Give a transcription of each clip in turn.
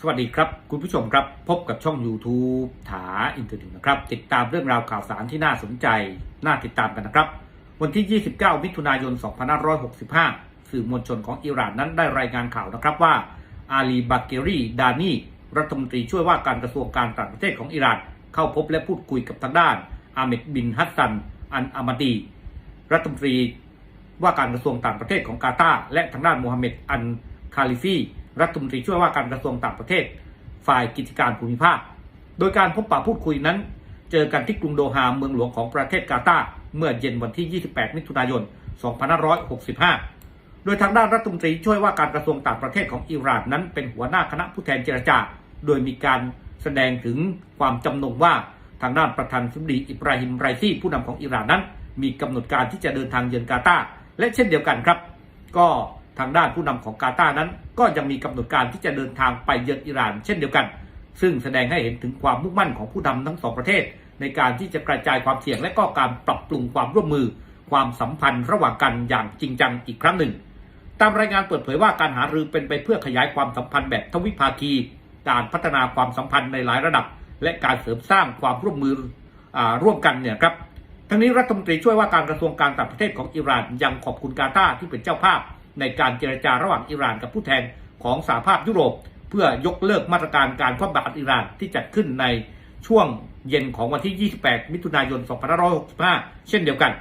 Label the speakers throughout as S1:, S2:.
S1: สวัสดีครับคุณผู้ชมครับ พบกับช่อง YouTube ถาอินเทอร์เน็ตนะครับ ติดตามเรื่องราวข่าวสารที่น่าสนใจ น่าติดตามกันนะครับ วันที่ 29 มิถุนายน 2565 สื่อมวลชนของอิหร่านนั้นได้รายงานข่าวนะครับว่า อาลีบาเกรีดานีรัฐมนตรีช่วยว่าการกระทรวงการต่างประเทศของอิหร่าน เข้าพบและพูดคุยกับทางด้านอาเมดบินฮัสซัน อันอามาดีรัฐมนตรีว่าการกระทรวงต่างประเทศของกาตาร์และทางด้านโมฮัมเหม็ดอันคาลิฟี รัฐมนตรีช่วยว่าการกระทรวงต่างประเทศ ฝ่ายกิจการภูมิภาค โดยการพบปะพูดคุยนั้น เจอกันที่กรุงโดฮาเมืองหลวงของประเทศกาตาร์เมื่อเย็นวันที่ 28 มิถุนายน 2565 โดยทางด้านรัฐมนตรีช่วยว่าการกระทรวงต่างประเทศของอิหร่านนั้น เป็นหัวหน้าคณะผู้แทนเจรจา โดยมีการแสดงถึงความจำนงว่าทางด้านประธานาธิบดีอิบราฮิมไรซี่ผู้นำของอิหร่านนั้น มีกำหนดการที่จะเดินทางเยือนกาตาร์และเช่นเดียวกันครับ ก็ ทางด้านผู้นำของกาตาร์นั้น ก็ยังมีกำหนดการที่จะเดินทางไปเยือนอิหร่าน เช่นเดียวกัน ซึ่งแสดงให้เห็นถึงความมุ่งมั่นของผู้นำทั้งสองประเทศ ในการที่จะกระจายความเสี่ยงและก็การปรับปรุงความร่วมมือ ความสัมพันธ์ระหว่างกันอย่างจริงจังอีกครั้งหนึ่ง ตามรายงานเปิดเผยว่าการหารือเป็นไปเพื่อขยายความสัมพันธ์แบบทวิภาคี การพัฒนาความสัมพันธ์ในหลายระดับ และการเสริมสร้างความร่วมมืออร่วมกันเนี่ยครับทั้งนี้รัฐมนตรีช่วยว่าการกระทรวงการต่างประเทศของอิหร่านยังขอบคุณกาตาร์ที่เป็นเจ้าภาพ ในการเจรจาระหว่างอิหร่านกับผู้แทนของสหภาพยุโรป เพื่อยกเลิกมาตรการการคว่ำบาตรอิหร่านที่จัดขึ้นในช่วงเย็นของวันที่ 28 มิถุนายน 2565 เช่นเดียวกัน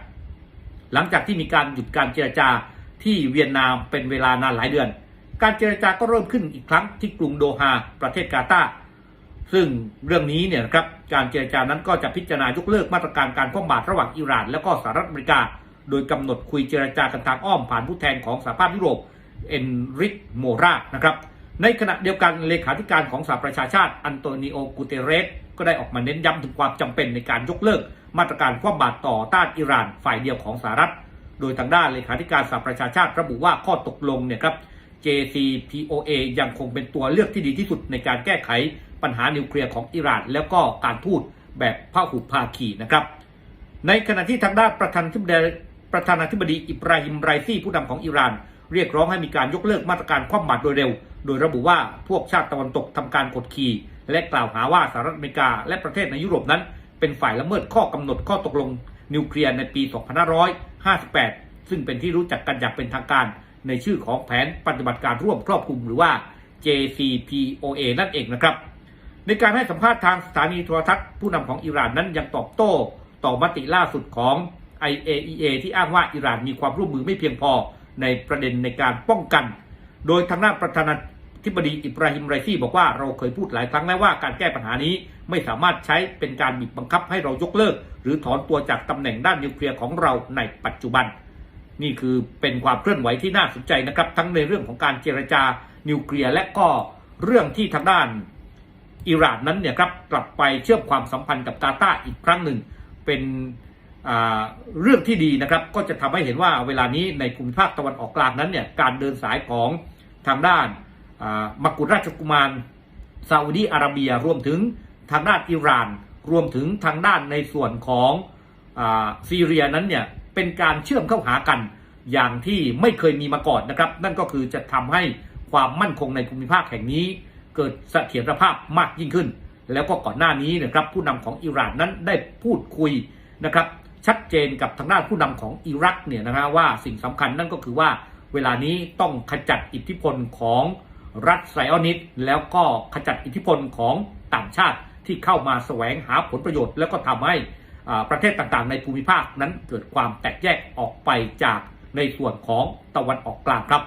S1: หลังจากที่มีการหยุดการเจรจาที่เวียนนาเป็นเวลานานหลายเดือน การเจรจาก็เริ่มขึ้นอีกครั้งที่กรุงโดฮาประเทศกาตาร์ซึ่งเรื่องนี้เนี่ยนะครับการเจรจานั้นก็จะพิจารณายกเลิกมาตรการการคว่ำบาตรระหว่างอิหร่าน และก็สหรัฐอเมริกา โดยกำหนดคุยเจรจากันทางอ้อมผ่านผู้แทนของสหภาพยุโรปเอนริกโมรานะครับในขณะเดียวกันเลขาธิการของสหประชาชาติอันโตนิโอกูเตเรสก็ได้ออกมาเน้นย้ำถึงความจำเป็นในการยกเลิก มาตรการคว่ำบาตรต่อต้านอิหร่านฝ่ายเดียวของสหรัฐ โดยทางด้านเลขาธิการสหประชาชาติระบุว่าข้อตกลงเนี่ยครับ JCPOA ยังคงเป็นตัวเลือกที่ดีที่สุดในการแก้ไขปัญหานิวเคลียร์ของอิหร่าน แล้วก็การทูตแบบพหุภาคีนะครับในขณะที่ทางด้านประธานาธิบดี ประธานาธิบดีอิบราฮิมไรซีผู้นำของอิหร่าน เรียกร้องให้มีการยกเลิกมาตรการคว่ำบาตรโดยเร็ว โดยระบุว่าพวกชาติตะวันตกทำการกดขี่ และกล่าวหาว่าสหรัฐอเมริกาและประเทศในยุโรปนั้น เป็นฝ่ายละเมิดข้อกำหนดข้อตกลง นิวเคลียร์ในปี 2558 ซึ่งเป็นที่รู้จักกันอย่างเป็นทางการ ในชื่อของแผนปฏิบัติการร่วมครอบคลุมหรือว่า JCPOA นั่นเองนะครับในการให้สัมภาษณ์ทางสถานีโทรทัศน์ผู้นำของอิหร่านนั้นยังตอบโต้ ต่อมติล่าสุดของ IAEA ที่อ้างว่าอิหร่านมีความร่วมมือไม่เพียงพอในประเด็นในการป้องกัน โดยทางด้านประธานาธิบดีอิบราฮิมไรซี่บอกว่าเราเคยพูดหลายครั้งแล้วว่าการแก้ปัญหานี้ไม่สามารถใช้เป็นการบีบบังคับให้เรายกเลิก หรือถอนตัวจากตำแหน่งด้านนิวเคลียร์ของเราในปัจจุบัน นี่คือเป็นความเคลื่อนไหวที่น่าสนใจนะครับ ทั้งในเรื่องของการเจรจานิวเคลียร์และก็เรื่องที่ทางด้านอิหร่านนั้นเนี่ยครับกลับไปเชื่อมความสัมพันธ์กับกาตาร์อีกครั้งหนึ่ง เป็น เรื่องที่ดีนะครับก็จะทำให้เห็นว่าเวลานี้ในภูมิภาคตะวันออกกลางนั้นเนี่ยการเดินสายของทางด้านมักกุฎราชกุมารซาอุดีอาระเบียรวมถึงทางด้านอิหร่าน รวมถึงทางด้านในส่วนของอซีเรียนั้นเนี่ยเป็นการเชื่อมเข้าหากันอย่างที่ไม่เคยมีมาก่อนนะครับ นั่นก็คือจะทำให้ความมั่นคงในภูมิภาคแห่งนี้ เกิดเสถียรภาพมากยิ่งขึ้น แล้วก็ก่อนหน้านี้นะครับผู้นำของอิหร่านนั้นได้พูดคุยนะครับ ชัดเจนกับทางด้านผู้นำของอิรักเนี่ยนะฮะว่าสิ่งสำคัญนั่นก็คือว่าเวลานี้ต้องขจัดอิทธิพลของรัฐไซออนิสแล้วก็ขจัดอิทธิพลของต่างชาติที่เข้ามาแสวงหาผลประโยชน์ แล้วก็ทำให้ประเทศต่างๆ ในภูมิภาคนั้นเกิดความแตกแยกออกไปจากในส่วนของตะวันออกกลางครับ